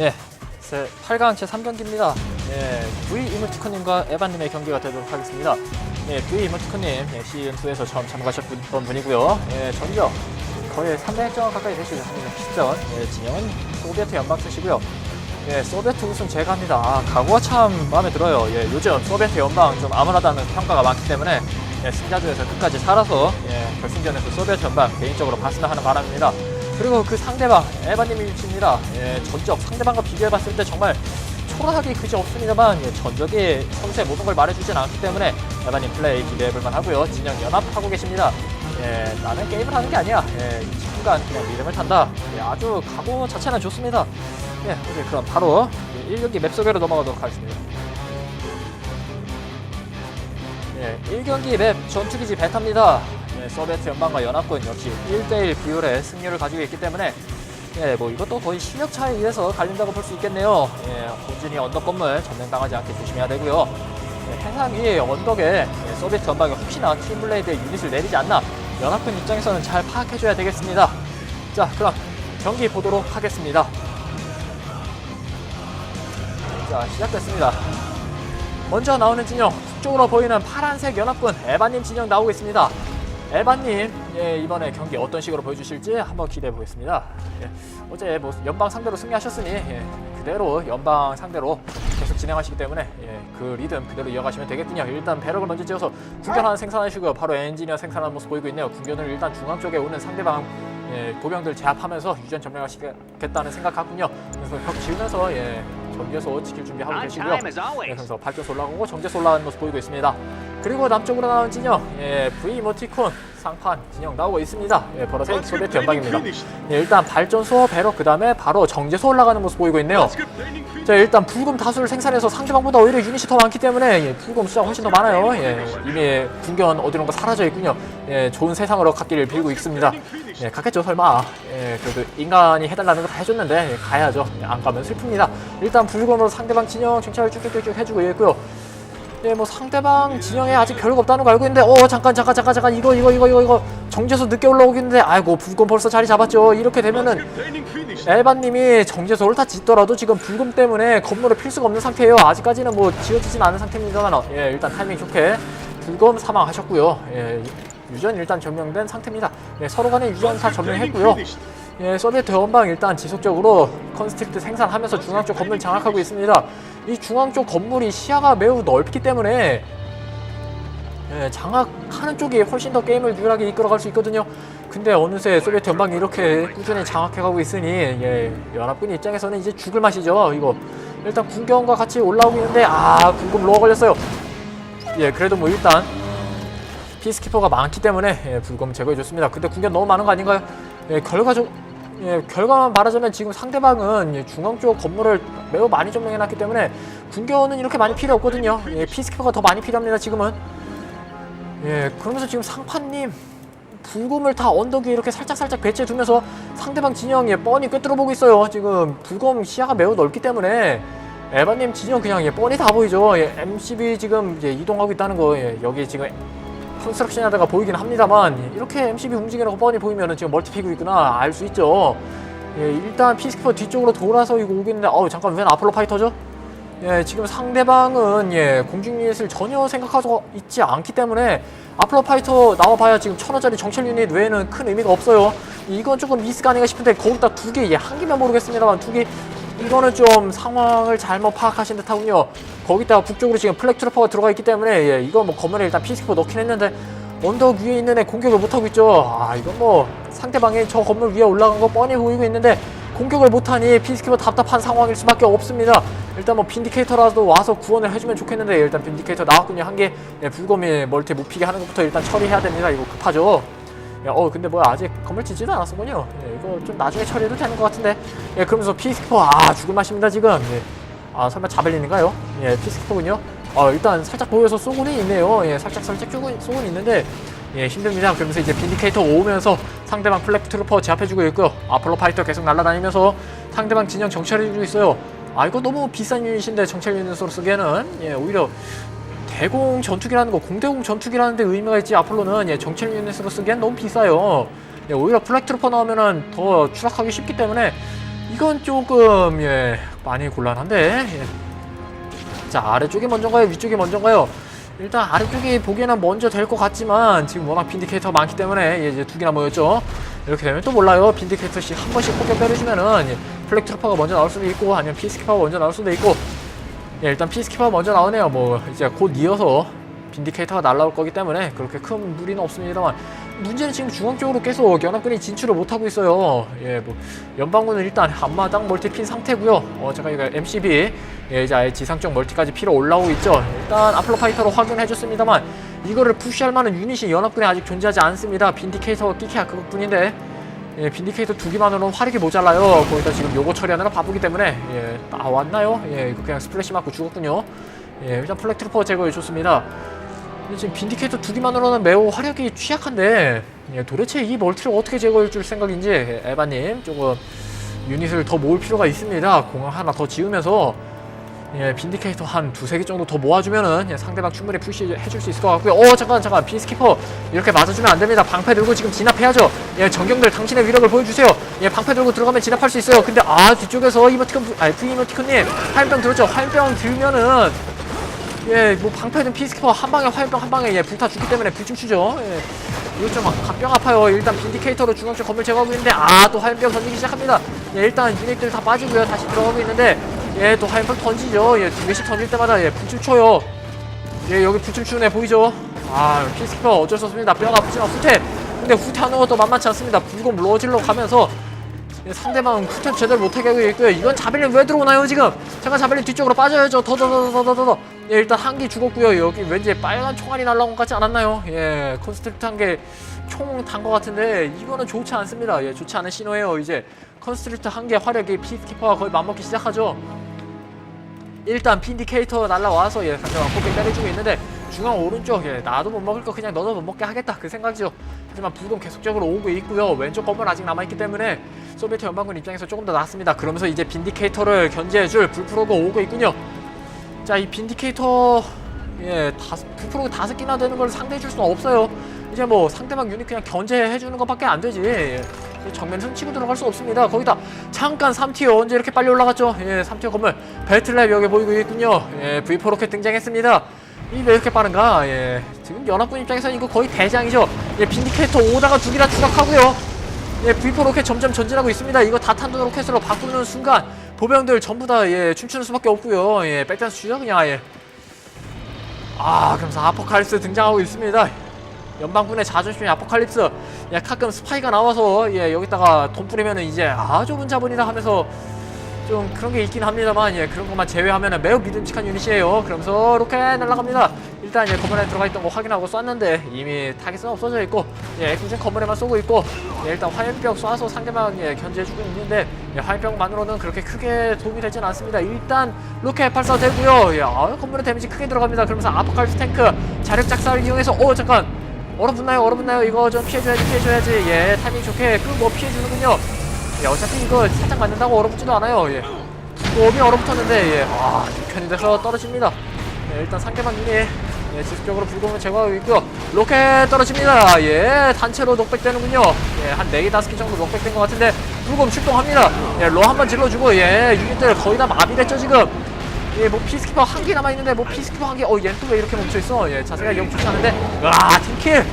예, 제 8강 제 3경기입니다. 예, V 이모티콘님과 에반님의 경기가 되도록 하겠습니다. 예, V 이모티콘님 예, 시즌 2에서 처음 참가하셨던 분이고요. 예, 전적 거의 300점 가까이 되시죠. 300점. 예, 진영은 소비에트 연방 쓰시고요. 예, 소비에트 우승 제가 합니다. 아, 각오가 참 마음에 들어요. 예, 요즘 소비에트 연방 좀 암울하다는 평가가 많기 때문에 예, 승자조에서 끝까지 살아서 예, 결승전에서 소비에트 연방 개인적으로 봤으면 하는 바람입니다. 그리고 그 상대방 에바님이십니다. 예, 전적 상대방과 비교해봤을 때 정말 초라하기 그지 없습니다만 예, 전적이 선수의 모든 걸 말해주진 않기 때문에 에바님 플레이 기대해볼만 하고요. 진영 연합하고 계십니다. 예, 나는 게임을 하는 게 아니야. 예, 이 순간 그냥 리듬을 탄다. 예, 아주 각오 자체는 좋습니다. 예, 오케이, 그럼 바로 1경기 맵 소개로 넘어가도록 하겠습니다. 예, 1경기 맵 전투기지 베타입니다. 예, 서베트 연방과 연합군 역시 1대1 비율의 승률을 가지고 있기 때문에 예, 뭐 이것도 거의 실력 차이에 의해서 갈린다고 볼 수 있겠네요. 예, 본진이 언덕 건물 점령당하지 않게 조심해야 되고요. 예, 해상 위 언덕에 예, 서베트 연방이 혹시나 팀블레이드의 유닛을 내리지 않나 연합군 입장에서는 잘 파악해줘야 되겠습니다. 자, 그럼 경기 보도록 하겠습니다. 자, 시작됐습니다. 먼저 나오는 진영 북쪽으로 보이는 파란색 연합군 에바님 진영 나오고 있습니다. 에바님 예, 이번에 경기 어떤 식으로 보여주실지 한번 기대해 보겠습니다. 예, 어제 뭐 연방 상대로 승리하셨으니 예, 그대로 연방 상대로 계속 진행하시기 때문에 예, 그 리듬 그대로 이어가시면 되겠군요. 일단 배럭을 먼저 지어서 군견 하나 생산하시고요. 바로 엔지니어 생산하는 모습 보이고 있네요. 군견을 일단 중앙 쪽에 오는 상대방 예, 보병들 제압하면서 유전 점령하시겠다는 생각 같군요. 그래서 벽 지으면서 예, 전개소 지킬 준비하고 계시고요. 네. 그래서 발전소 올라가고 정제소 올라가는 모습 보이고 있습니다. 그리고 남쪽으로 나온 진영, 예, V 이모티콘 상판 진영 나오고 있습니다. 예, 보라색 소비에트 연방입니다. 예, 일단 발전소 배럭 그 다음에 바로 정제소 올라가는 모습 보이고 있네요. 자 일단 불금 다수를 생산해서 상대방보다 오히려 유닛이 더 많기 때문에 예, 불금 숫자가 훨씬 더 많아요. 예, 이미 군견 어디론가 사라져 있군요. 예, 좋은 세상으로 갔기를 빌고 있습니다. 예, 갔겠죠 설마. 예, 그래도 인간이 해달라는 거 다 해줬는데 예, 가야죠. 예, 안 가면 슬픕니다. 일단 불금으로 상대방 진영 정찰을 쭉쭉쭉쭉 해주고 있고요. 예, 뭐 상대방 진영에 아직 별거 없다는 거 알고 있는데, 어 잠깐 잠깐 잠깐 잠깐 이거 이거 이거 이거 이거 정제소 늦게 올라오겠는데, 아이고 불금 벌써 자리 잡았죠. 이렇게 되면은 엘바님이 정제소를 다 짓더라도 지금 불금 때문에 건물을 필 수가 없는 상태예요. 아직까지는 뭐 지어지진 않은 상태입니다만, 어, 예, 일단 타이밍 좋게 불금 사망하셨고요. 예, 유전 일단 점령된 상태입니다. 예, 서로 간에 유전 다 점령했고요. 예, 소비에트 연방 일단 지속적으로 컨스트릭트 생산하면서 중앙 쪽 건물 장악하고 있습니다. 이 중앙 쪽 건물이 시야가 매우 넓기 때문에 예, 장악하는 쪽이 훨씬 더 게임을 유일하게 이끌어갈 수 있거든요. 근데 어느새 소비에트 연방이 이렇게 꾸준히 장악해가고 있으니 예, 연합군 입장에서는 이제 죽을 맛이죠. 이거 일단 군경과 같이 올라오고 있는데 아 궁금 로어 걸렸어요. 예, 그래도 뭐 일단 피스키퍼가 많기 때문에 예, 불검 제거해줬습니다. 근데 군견 너무 많은 거 아닌가요? 예, 결과적 예, 결과만 말하자면 지금 상대방은 예, 중앙 쪽 건물을 매우 많이 점령해놨기 때문에 군견은 이렇게 많이 필요 없거든요. 예, 피스키퍼가 더 많이 필요합니다. 지금은. 예, 그러면서 지금 상판님 불검을 다 언덕 위에 이렇게 살짝 살짝 배치해 두면서 상대방 진영에 뻔히 꿰뚫어 보고 있어요. 지금 불검 시야가 매우 넓기 때문에 에바님 진영 그냥 예, 뻔히 다 보이죠. 예, MCB 지금 이제 이동하고 있다는 거 예, 여기 지금 컨스트럭션 하다가 보이긴 합니다만 이렇게 MCB 움직이는 거 뻔히 보이면은 지금 멀티피고 있구나 알 수 있죠. 예, 일단 피스키퍼 뒤쪽으로 돌아서 이거 오겠는데 어우 잠깐 웬 아폴로 파이터죠? 예, 지금 상대방은 예, 공중 유닛을 전혀 생각하고 있지 않기 때문에 아폴로 파이터 나와봐야 지금 천 원짜리 정찰 유닛 외에는 큰 의미가 없어요. 이건 조금 미스가 아닌가 싶은데 거기다 두 개, 예, 한 개면 모르겠습니다만 두 개, 이거는 좀 상황을 잘못 파악하신 듯하군요. 거기다가 북쪽으로 지금 플렉 트루퍼가 들어가 있기 때문에 예, 이거 뭐 건물에 일단 피스키퍼 넣긴 했는데 언덕 위에 있는 애 공격을 못하고 있죠. 아 이건 뭐 상대방이 저 건물 위에 올라간 거 뻔히 보이고 있는데 공격을 못하니 피스키퍼 답답한 상황일 수밖에 없습니다. 일단 뭐 빈디케이터라도 와서 구원을 해주면 좋겠는데 일단 빈디케이터 나왔군요. 한개 예, 불검이 멀티 못 피게 하는 것부터 일단 처리해야 됩니다. 이거 급하죠. 야, 어 근데 뭐야 아직 건물 짓지도 않았었군요. 예, 이거 좀 나중에 처리해도 되는 것 같은데. 예, 그러면서 피스키퍼 아 죽을 맛입니다 지금. 예. 아 설마 자벨린인가요? 예, 피스키퍼군요. 어 일단 살짝 보여서 쏘고는 있네요. 예, 살짝 살짝 쏘고는 있는데 예 힘듭니다. 그러면서 이제 빈디케이터 오면서 상대방 플렉 트루퍼 제압해주고 있고요. 아폴로 파이터 계속 날아다니면서 상대방 진영 정찰해주고 있어요. 아 이거 너무 비싼 유닛인데 정찰 유닛으로 쓰기에는 예 오히려 대공 전투기라는 거 공대공 전투기라는 데 의미가 있지 아폴로는 예, 정찰 유닛으로 쓰기엔 너무 비싸요. 예, 오히려 플렉 트루퍼 나오면은 더 추락하기 쉽기 때문에 이건 조금 예 많이 곤란한데 예. 자 아래쪽이 먼저인가요 위쪽이 먼저인가요. 일단 아래쪽이 보기에는 먼저 될 것 같지만 지금 워낙 빈디케이터가 많기 때문에 예, 이제 두 개나 모였죠. 이렇게 되면 또 몰라요. 빈디케이터씩 한 번씩 폭격 때려주면은 예, 플렉트로퍼가 먼저 나올 수도 있고 아니면 피스키퍼가 먼저 나올 수도 있고. 예, 일단 피스키퍼가 먼저 나오네요. 뭐 이제 곧 이어서 빈디케이터가 날라올 거기 때문에 그렇게 큰 무리는 없습니다만 문제는 지금 중앙 쪽으로 계속 연합군이 진출을 못하고 있어요. 예, 뭐 연방군은 일단 앞마당 멀티 핀 상태고요. 어, 제가 이거 MCB 예, 이제 아예 지상적 멀티까지 피로 올라오고 있죠. 일단 아플로 파이터로 확인해 줬습니다만 이거를 푸시할 만한 유닛이 연합군에 아직 존재하지 않습니다. 빈디케이터 끼키야 그것뿐인데 예, 빈디케이터 두 개만으로는 화력이 모자라요. 거기다 지금 요거 처리하느라 바쁘기 때문에 예, 나왔나요? 예, 이거 그냥 스플래시 맞고 죽었군요. 예, 일단 플렉트루퍼 제거해 줬습니다. 근데 지금 빈디케이터 두 개만으로는 매우 화력이 취약한데 예, 도대체 이 멀티를 어떻게 제거해 줄 생각인지 예, 에바님 조금 유닛을 더 모을 필요가 있습니다. 공항 하나 더 지으면서 예, 빈디케이터 한 두세 개 정도 더 모아주면은 예, 상대방 충분히 푸시해 줄 수 있을 것 같고요. 어 잠깐 잠깐 비스키퍼 이렇게 맞아주면 안 됩니다. 방패 들고 지금 진압해야죠. 예, 정경들 당신의 위력을 보여주세요. 예, 방패 들고 들어가면 진압할 수 있어요. 근데 아 뒤쪽에서 이모티콘 부- 아니 부이모티콘님 화염병 들었죠? 화염병 들면은 예, 뭐 방패든 피스키퍼 한 방에 화염병 한 방에 예, 불타 죽기 때문에 불좀 추죠. 예. 이거 좀 갑병 아파요. 일단 빈디케이터로 중앙쪽 건물 제거하고 있는데 아 또 화염병 던지기 시작합니다. 예, 일단 유닛들 다 빠지고요. 다시 들어가고 있는데 예, 또 화염병 던지죠. 예, 두 개씩 던질 때마다 예, 불좀 쳐요. 예, 여기 불좀 추는 애 보이죠? 아, 피스키퍼 어쩔 수 없습니다. 뼈가 아프지만 후퇴. 근데 후퇴하는 것도 만만치 않습니다. 불곰 로질러 가면서 예, 상대방 후퇴 제대로 못하게 하고 있고요. 이건 자벨린 왜 들어오나요 지금? 잠깐 자벨린 뒤쪽으로 빠져야죠. 더 더 더 더 더 더 더. 예, 일단 한 개 죽었고요. 여기 왠지 빨간 총알이 날라온 것 같지 않았나요? 예, 컨스트럭트 한 개 총 단 것 같은데 이거는 좋지 않습니다. 예, 좋지 않은 신호예요. 이제 컨스트럭트 한 개 화력이 피스키퍼가 거의 맞먹기 시작하죠. 일단 핀디케이터 날라와서 예, 상대방 포켓 때려주고 있는데 중앙 오른쪽 예, 나도 못 먹을 거 그냥 너도 못 먹게 하겠다 그 생각이죠. 하지만 부동 계속적으로 오고 있고요. 왼쪽 건물 아직 남아있기 때문에 소비에트 연방군 입장에서 조금 더 낫습니다. 그러면서 이제 빈디케이터를 견제해줄 불프로가 오고 있군요. 자, 이 빈디케이터 예, 다섯 불프로가 다섯 개나 되는 걸 상대해 줄 수는 없어요. 이제 뭐 상대방 유닛 그냥 견제해 주는 것밖에 안 되지. 예. 정면 훔치고 들어갈 수 없습니다. 거기다 잠깐 3티어 언제 이렇게 빨리 올라갔죠? 예, 3티어 건물 배틀랩 여기 보이고 있군요. 예, V4 로켓 등장했습니다. 이왜 이렇게 빠른가? 예, 지금 연합군 입장에서는 이거 거의 대장이죠. 예, 빈디케이터 오다가 두 개나 추락하고요. 예, V4 로켓 점점 전진하고 있습니다. 이거 다탄도 로켓으로 바꾸는 순간 보병들 전부 다 예, 춤추는 수밖에 없고요. 예, 백댄스 추죠 그냥 아예. 아, 그러면서 아포칼립스 등장하고 있습니다. 연방군의 자존심이 아포칼립스. 예, 가끔 스파이가 나와서 예, 여기다가 돈 뿌리면은 이제 아 좁은 자본이다 하면서 좀 그런 게 있긴 합니다만 예, 그런 것만 제외하면은 매우 믿음직한 유닛이에요. 그러면서 이렇게 날아갑니다. 일단 예, 건물에 들어가 있던 거 확인하고 쐈는데 이미 타겟은 없어져 있고 예, 굳이 건물에만 쏘고 있고 예, 일단 화염병 쏴서 상대방 예, 견제해주고 있는데 예, 화염병만으로는 그렇게 크게 도움이 되진 않습니다. 일단 로켓 발사 되고요. 예, 아, 건물에 데미지 크게 들어갑니다. 그러면서 아포칼립스 탱크 자력 작사를 이용해서 어 잠깐 얼어붙나요? 얼어붙나요? 이거 좀 피해줘야지 피해줘야지 예 타이밍 좋게 그뭐 피해주는군요 예 어차피 이거 살짝 맞는다고 얼어붙지도 않아요 예 몸이 얼어붙었는데 예 아 편이 돼서 떨어집니다 예, 일단 상대방 유닛 예 지속적으로 불공을 제거하고 있고요 로켓 떨어집니다 예 단체로 녹백되는군요 예 한 4개 5개 정도 녹백된 것 같은데 불공 출동합니다 예 로 한 번 질러주고 예 유닛들 거의 다 마비됐죠 지금 예, 뭐 피스키퍼 한 개 남아 있는데 뭐 피스키퍼 한 개, 어, 얘는 또왜 이렇게 멈춰 있어? 예, 자세가 영 좋지 않은데, 와, 팀킬!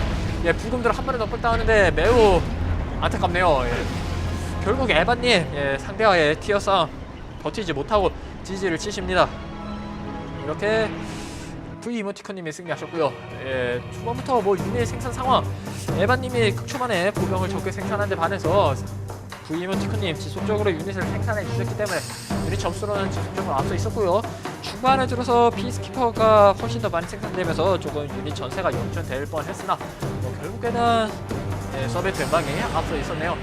예, 불금들 한 번에 넉백당하는데 매우 안타깝네요. 예. 결국 에바님, 예, 상대와의 티어 싸움 버티지 못하고 지지를 치십니다. 이렇게 V 이모티콘님이 승리하셨고요. 예, 초반부터 뭐 유닛 생산 상황, 에바님이 극초반에 보병을 적게 생산한 데 반해서 V 이모티콘님 지속적으로 유닛을 생산해 주셨기 때문에 유닛 점수로는 지속적으로 앞서 있었고요. 중반에 들어서 피스키퍼가 훨씬 더 많이 생산되면서 조금 유닛 전세가 역전될 뻔했으나 뭐 결국에는 예, 소비에트 연방이 앞서 있었네요.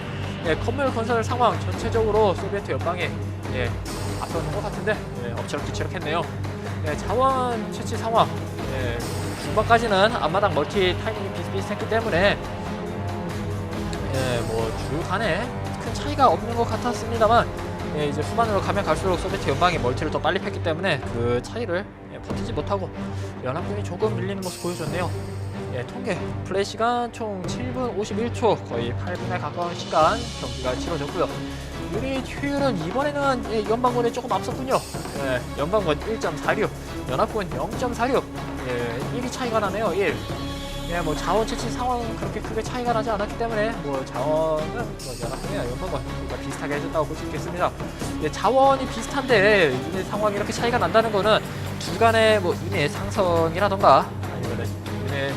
예, 건물 건설 상황 전체적으로 소비에트 연방이 예, 앞서는 것 같은데 예, 엎치락뒤치락했네요. 예, 자원 채취 상황 예, 중반까지는 앞마당 멀티 타이밍이 비슷비슷했기 때문에 예, 뭐 주 간에 큰 차이가 없는 것 같았습니다만 예, 이제 후반으로 가면 갈수록 소비에트 연방이 멀티를 더 빨리 폈기 때문에 그 차이를 예, 버티지 못하고 연합군이 조금 밀리는 모습 보여줬네요. 예, 통계 플레이 시간 총 7분 51초 거의 8분에 가까운 시간 경기가 치러졌고요. 유닛 효율은 이번에는 예, 연방군에 조금 앞섰군요. 예, 연방군 1.46, 연합군 0.46. 예, 1이 차이가 나네요. 1. 예, 뭐 자원 채취 상황은 그렇게 크게 차이가 나지 않았기 때문에 뭐 자원은 뭐 연합군이나 연방군 그러니까 비슷하게 해줬다고 볼 수 있겠습니다. 예, 자원이 비슷한데 유닛 상황이 이렇게 차이가 난다는 거는 주간의 뭐 유닛 상성이라던가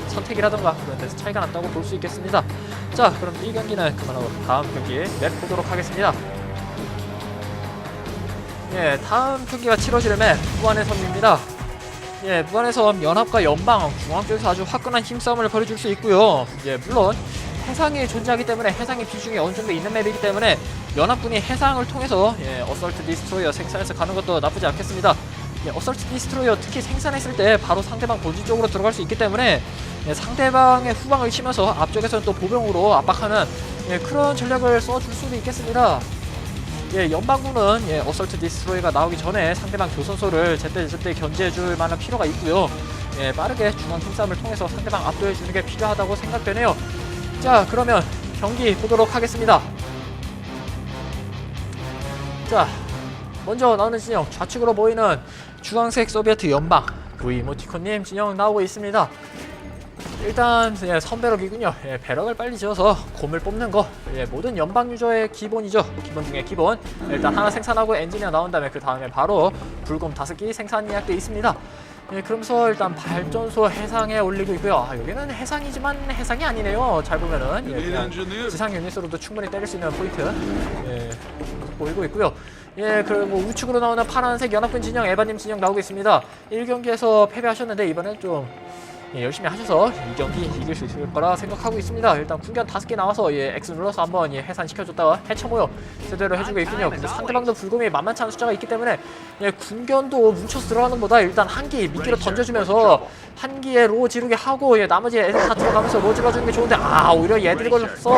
선택이라던가 그런 데서 차이가 났다고 볼 수 있겠습니다. 자, 그럼 이 경기는 그만하고 다음 경기 맵 보도록 하겠습니다. 예, 다음 경기가 치러지는 맵 무한의 섬입니다. 예, 무한의 섬 연합과 연방 중앙 쪽에서 아주 화끈한 힘싸움을 벌여줄 수 있고요. 예, 물론 해상이 존재하기 때문에 해상의 비중이 어느 정도 있는 맵이기 때문에 연합군이 해상을 통해서 예, 어설트 디스트로이어 생산해서 가는 것도 나쁘지 않겠습니다. 예, 어설트 디스트로이어 특히 생산했을 때 바로 상대방 본진 쪽으로 들어갈 수 있기 때문에 예, 상대방의 후방을 치면서 앞쪽에서는 또 보병으로 압박하는 예, 그런 전략을 써줄 수도 있겠습니다. 예, 연방군은 예, 어설트 디스트로이가 나오기 전에 상대방 교선소를 제때 제때 견제해줄 만한 필요가 있고요. 예, 빠르게 중앙 힘싸움을 통해서 상대방 압도해주는 게 필요하다고 생각되네요. 자, 그러면 경기 보도록 하겠습니다. 자, 먼저 나오는 진영 좌측으로 보이는 주황색 소비에트 연방 V 이모티콘님 진영 나오고 있습니다. 일단 예, 선배럭이군요. 예, 배럭을 빨리 지어서 곰을 뽑는 거 예, 모든 연방 유저의 기본이죠. 기본 중에 기본. 일단 하나 생산하고 엔지니어 나온 다음에 그 다음에 바로 불곰 다섯 개 생산 예약돼 있습니다. 예, 그러면서 일단 발전소 해상에 올리고 있고요. 아, 여기는 해상이지만 해상이 아니네요. 잘 보면은 예, 그냥. 지상 유닛으로도 충분히 때릴 수 있는 포인트 예, 보이고 있고요. 예, 그리고 우측으로 나오는 파란색 연합군 진영 에바님 진영 나오고 있습니다. 1경기에서 패배하셨는데 이번엔 좀 예, 열심히 하셔서 이 경기 이길 수 있을 거라 생각하고 있습니다. 일단 군견 다섯 개 나와서 예, X 눌러서 한번 예, 해산시켜줬다가 해처 모여 제대로 해주고 있군요. 근데 상대방도 불금이 만만치 않은 숫자가 있기 때문에 예, 군견도 뭉쳐서 들어가는 것보다 일단 한기 미끼로 던져주면서 한 기에 로 지르게 하고 예, 나머지 애들 다 들어가면서 로 질러주는 게 좋은데 아 오히려 얘들이 걸렸어.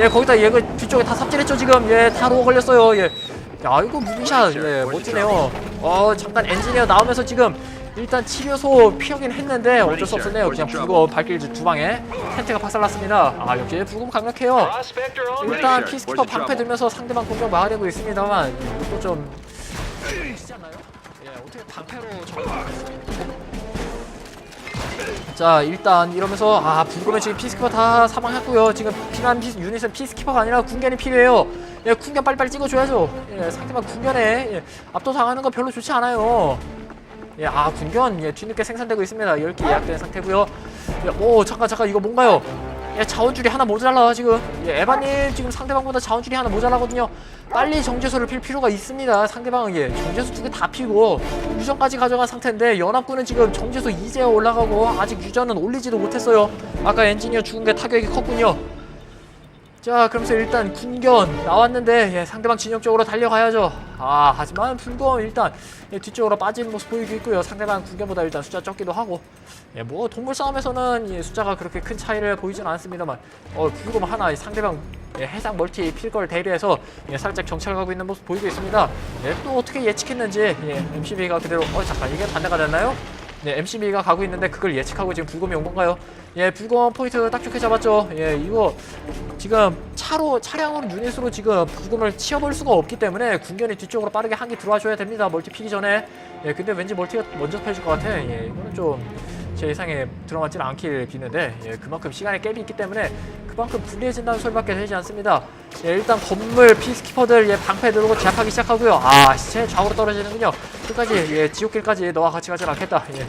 예, 거기다 얘가 뒤쪽에 다 삽질했죠 지금. 예, 다 로 걸렸어요. 예. 야 이거 무빙샷 예, 멋지네요. 어 잠깐 엔지니어 나오면서 지금 일단 치료소 피하긴 했는데 어쩔 수 없었네요. 그냥 불고 발길 두 방에 텐트가 박살났습니다. 아 역시 불금 강력해요. 일단 피스키퍼 방패 들면서 상대방 공격 막아내고 있습니다만 이것도 좀 쉽지 않나요? 예 어떻게 방패로 자 일단 이러면서 아 불금에 지금 피스키퍼 다 사망했고요 지금 필요한 피스, 유닛은 피스키퍼가 아니라 군견이 필요해요 예 군견 빨리빨리 찍어줘야죠 예 상대방 군견에 예, 압도당하는 건 별로 좋지 않아요 예, 아 군견. 예, 뒤늦게 생산되고 있습니다. 10개 예약된 상태고요. 예, 오 잠깐 잠깐. 이거 뭔가요? 예, 자원줄이 하나 모자라 지금. 예, 에바님 지금 상대방보다 자원줄이 하나 모자라거든요. 빨리 정제소를 필 필요가 있습니다 상대방은. 예, 정제소 두 개 다 피고 유전까지 가져간 상태인데 연합군은 지금 정제소 이제 올라가고 아직 유전은 올리지도 못했어요. 아까 엔지니어 죽은 게 타격이 컸군요 자 그러면서 일단 군견 나왔는데 예, 상대방 진영 쪽으로 달려가야죠. 아 하지만 불검 일단 예, 뒤쪽으로 빠지는 모습 보이고 있고요. 상대방 군견보다 일단 숫자 적기도 하고. 예, 뭐 동물 싸움에서는 예, 숫자가 그렇게 큰 차이를 보이진 않습니다만 어 불검 하나 상대방 예, 해상 멀티 필걸 대비해서 예, 살짝 정찰하고 있는 모습 보이고 있습니다. 예, 또 어떻게 예측했는지 예, MCB가 그대로 어 잠깐 이게 반대가 됐나요? 네, MCB가 가고 있는데 그걸 예측하고 지금 불검이 온 건가요? 예, 불검 포인트 딱 좋게 잡았죠. 예, 이거 지금 차로 차량으로 유닛으로 지금 불검을 치어볼 수가 없기 때문에 군견이 뒤쪽으로 빠르게 한 개 들어와줘야 됩니다. 멀티 피기 전에. 예, 근데 왠지 멀티가 먼저 펴질 것 같아. 예, 이거는 좀 제 예상에 들어맞지는 않길 비는데 예, 그만큼 시간의 갭이 있기 때문에 그만큼 불리해진다는 소리밖에 되지 않습니다. 예, 일단 건물 피스키퍼들 예, 방패 들고 제압하기 시작하고요. 아 시체 좌우로 떨어지는군요. 끝까지 예, 지옥길까지 너와 같이 가진 않겠다. 예.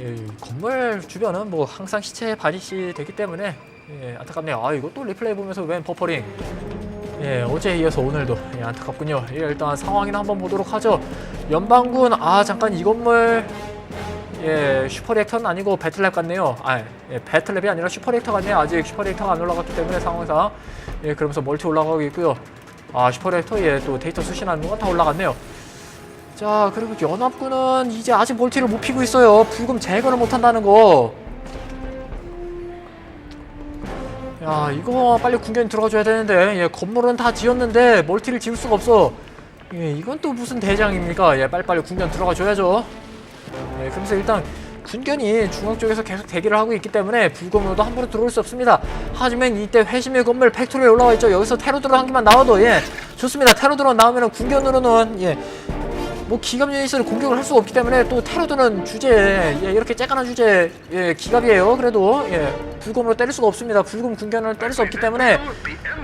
예, 이 건물 주변은 뭐 항상 시체 바디시 되기 때문에 예, 안타깝네요. 아 이거 또 리플레이 보면서 웬 버퍼링. 예, 어제에 이어서 오늘도 예, 안타깝군요. 예, 일단 상황이나 한번 보도록 하죠. 연방군 아 잠깐 이 건물 예, 슈퍼리액터는 아니고 배틀랩 같네요. 아, 예, 배틀랩이 아니라 슈퍼리액터 같네요. 아직 슈퍼리액터가 안 올라갔기 때문에 상황상 예, 그러면서 멀티 올라가고 있고요. 아, 슈퍼리액터 예, 또 데이터 수신하는 건다 올라갔네요. 자, 그리고 연합군은 이제 아직 멀티를 못 피고 있어요. 불금 제거를 못 한다는 거. 야, 이거 빨리 군견 들어가줘야 되는데, 예, 건물은 다 지었는데 멀티를 지을 수가 없어. 예, 이건 또 무슨 대장입니까? 예, 빨리빨리 군견 들어가줘야죠. 예, 그러면서 일단 군견이 중앙 쪽에서 계속 대기를 하고 있기 때문에 불검으로도 함부로 들어올 수 없습니다. 하지만 이때 회심의 건물 팩토리에 올라와 있죠. 여기서 테러드론 한 개만 나와도 예 좋습니다. 테러드론 나오면은 군견으로는 예. 뭐 기갑 유닛을 공격을 할 수가 없기 때문에 또 테러드는 주제 예, 이렇게 쬐깐한 주제 예, 기갑이에요. 그래도 예, 불검으로 때릴 수가 없습니다. 불검 군견을 때릴 수 없기 때문에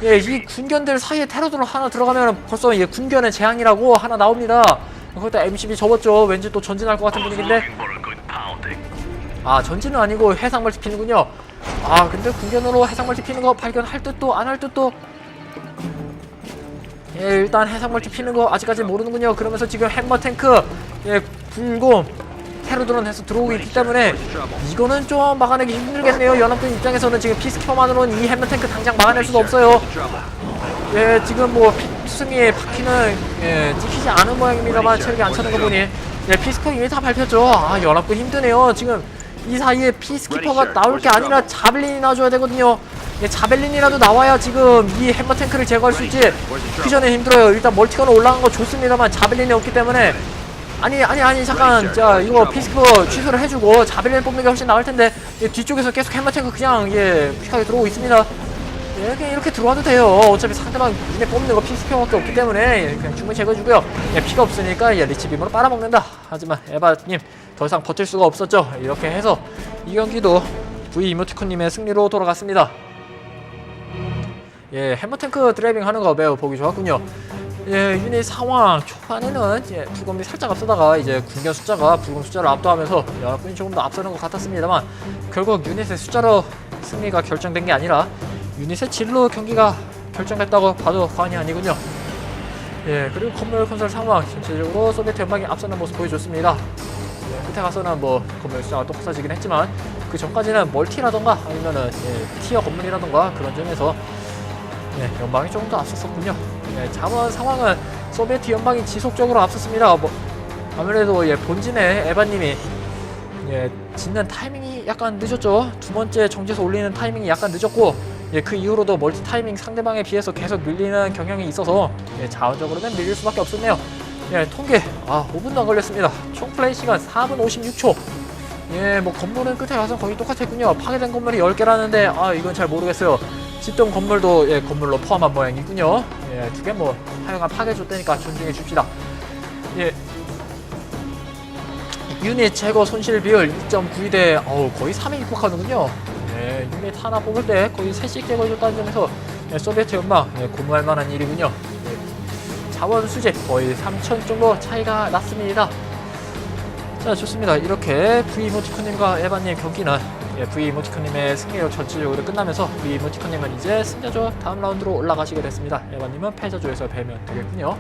예, 이 군견들 사이에 테러드론 하나 들어가면 벌써 예, 군견의 재앙이라고 하나 나옵니다. 거기다 MCB 접었죠. 왠지 또 전진할 것 같은 분위기인데 아 전진은 아니고 해상 멀티 피는군요. 아 근데 군견으로 해상 멀티 피는 거 발견할 듯도 안 할 듯도 예 일단 해상 멀티 피는 거 아직까지 모르는군요. 그러면서 지금 햄머 탱크 예 불곰 테러드론 해서 들어오고 있기 때문에 이거는 좀 막아내기 힘들겠네요. 연합군 입장에서는 지금 피스키퍼만으로는 이 햄머 탱크 당장 막아낼 수가 없어요. 예 지금 뭐 피승의 바퀴는 예 찍히지 않은 모양입니다만 체력이 안 차는 거 보니 예 피스커 이미 다 밟혔죠. 아 연합군 힘드네요. 지금 이 사이에 피스키퍼가 나올 게 아니라 자벨린이 나줘야 되거든요. 예, 자벨린이라도 나와야 지금 이 햄머 탱크를 제거할 수 있지. 그 전에 힘들어요. 일단 멀티건을 올라간 거 좋습니다만 자벨린이 없기 때문에 아니 아니 아니 잠깐 자 이거 피스키퍼 취소를 해주고 자벨린 뽑는 게 훨씬 나을 텐데 예, 뒤쪽에서 계속 햄머 탱크 그냥 예 푸시하게 들어오고 있습니다. 예, 그냥 이렇게 들어와도 돼요. 어차피 상대방 눈에 뽑는 거 피스피어밖에 없기 때문에 예, 그냥 충분히 제거해주고요. 예, 피가 없으니까 예, 리치 빔으로 빨아먹는다. 하지만 에바님 더 이상 버틸 수가 없었죠. 이렇게 해서 이 경기도 V 이모티콘님의 승리로 돌아갔습니다. 예, 해머탱크 드라이빙 하는 거 매우 보기 좋았군요. 예, 유닛 상황 초반에는 예, 불검이 살짝 앞서다가 이제 군견 숫자가 불검 숫자를 압도하면서 연합군이 조금 더 앞서는 것 같았습니다만 결국 유닛의 숫자로 승리가 결정된 게 아니라 유닛의 질로 경기가 결정됐다고 봐도 과언이 아니군요. 예, 그리고 건물 건설 상황 전체적으로 소비에트 연방이 앞서는 모습 보여줬습니다. 예, 끝에 가서는 뭐 건물 또 없어지긴 했지만 그 전까지는 멀티라던가 아니면은 예, 티어 건물이라던가 그런 점에서 예, 연방이 조금 더 앞섰었군요. 예, 자원 상황은 소비에트 연방이 지속적으로 앞섰습니다. 뭐 아무래도 예, 본진의 에바님이 예, 짓는 타이밍이 약간 늦었죠. 두 번째 정지에서 올리는 타이밍이 약간 늦었고 예, 그 이후로도 멀티 타이밍 상대방에 비해서 계속 밀리는 경향이 있어서 예, 자원적으로는 밀릴 수밖에 없었네요. 예, 통계 아 5분도 안 걸렸습니다. 총 플레이 시간 4분 56초. 예, 뭐 건물은 끝에 가서 거의 똑같았군요. 파괴된 건물이 10개라는데 아 이건 잘 모르겠어요. 짓던 건물도 예, 건물로 포함한 모양이군요. 예, 두 개 뭐 하여간 파괴 줬다니까 존중해 줍시다. 예. 유닛 제거 손실 비율 2.92대 어우 거의 3에 입국하는군요. 예, 유닛 하나 뽑을 때 거의 3씩 제거해줬다는 점에서 예, 소비에트 연방 예, 고무할 만한 일이군요. 예, 자원 수집 거의 3천 정도 차이가 났습니다. 자 좋습니다. 이렇게 V 이모티콘님과 에바님 경기는 예, V 이모티콘님의 승리로 전체적으로 끝나면서 V 이모티콘님은 이제 승자조 다음 라운드로 올라가시게 됐습니다. 에바님은 패자조에서 뵈면 되겠군요.